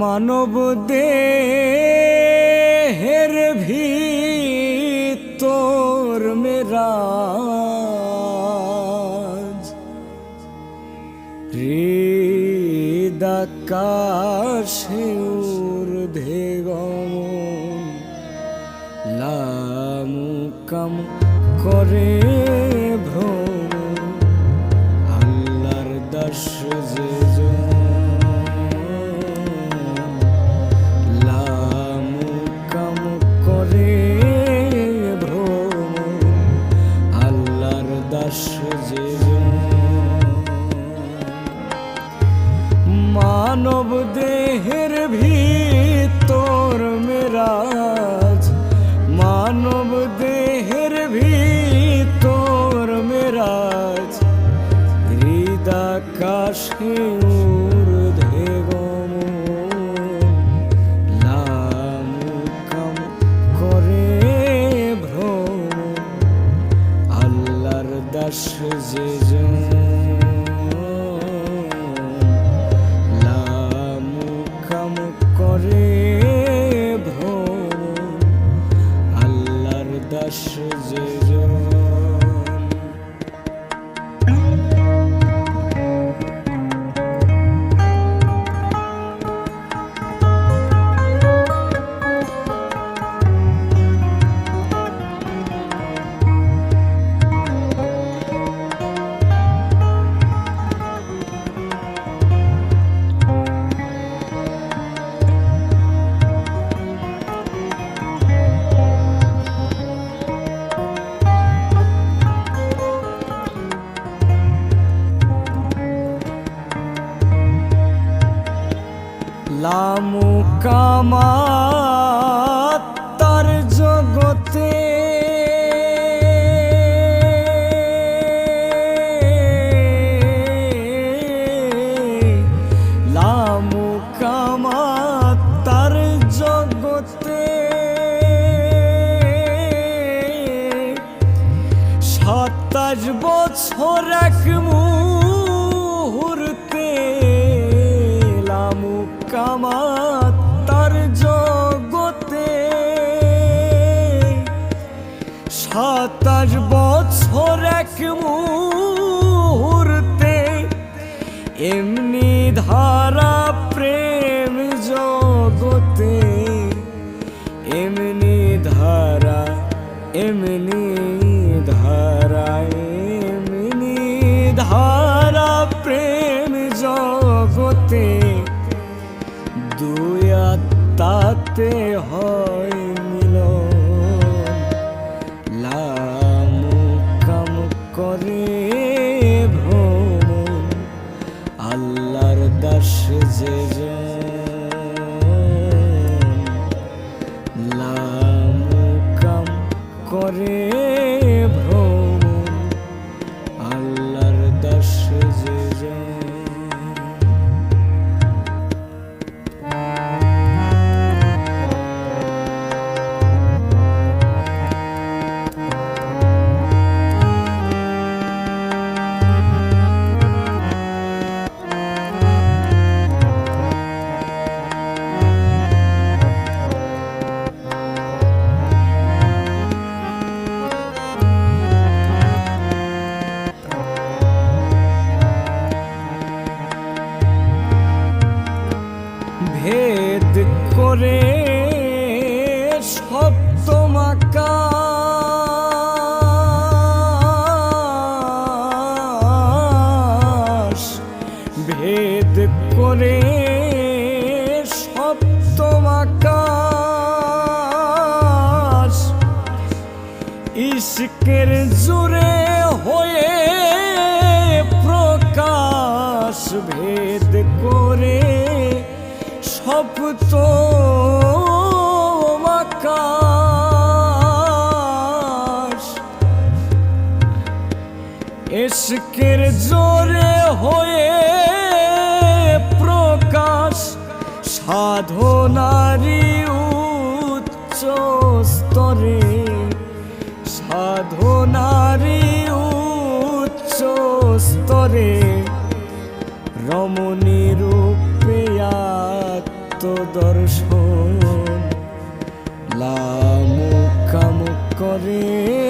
মানব দেহের ভিতর মেরাজ। হৃদাকাশে ঊর্ধ্বে গমন লামুকাম করে ভ্রমণ। আল্লাহর দাস যে আল্লাহর দাস কামাত তার জগতে। লামু তার বছর এক মুহূর্তে লামু এমনি ধারা প্রেম জগতে, এমনি ধারা এমনি ধারা এমনি ধারা প্রেম জগতে, দুই আত্মাতে হয় করে করে সপ্তমাকাশ ইস্কের জুড়ে হয়ে প্রকাশ ভেদ করে সপ্ত আকাশ। এসকের জোরে হয়ে সাধনারি উচ্চ স্তরে। সাধনারি উচ্চ স্তরে। রমণী রূপে আত্ম দর্শন লামু কামু করে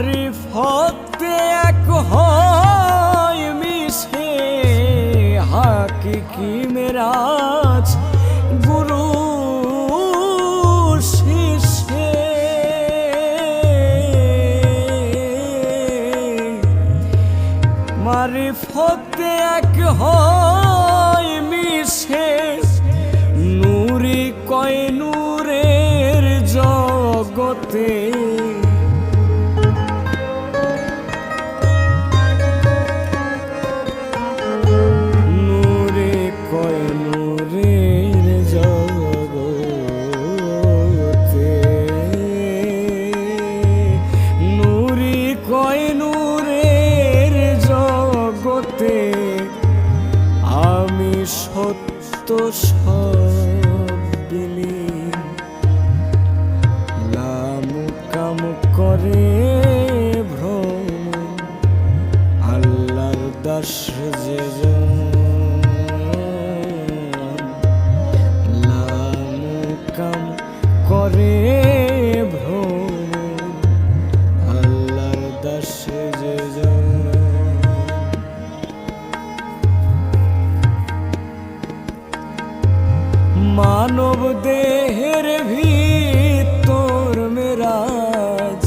মারিফতে এক হয় মিশে, হাকিকি মেরাজ গুরু শিষ্যে মারিফতে এক হয় মিশে, নূরি কয় নূরের জগতে আমি সত্য সব বিলীন কাম করে ভ্রম। আল্লাহর দাস যে দেহের ভিতর মেরাজ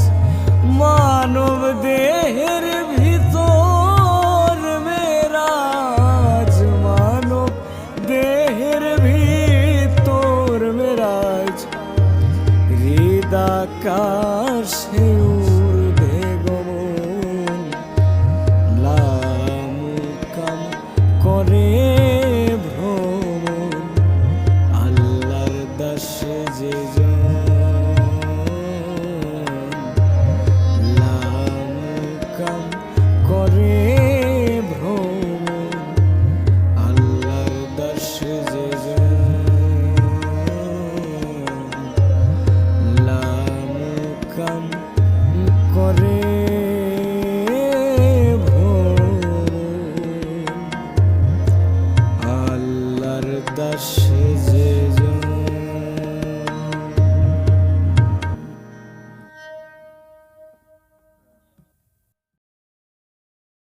মানব দেহের ভিতর মেরাজ মানব দেহের ভিতর মেরাজ। হৃদাকাশে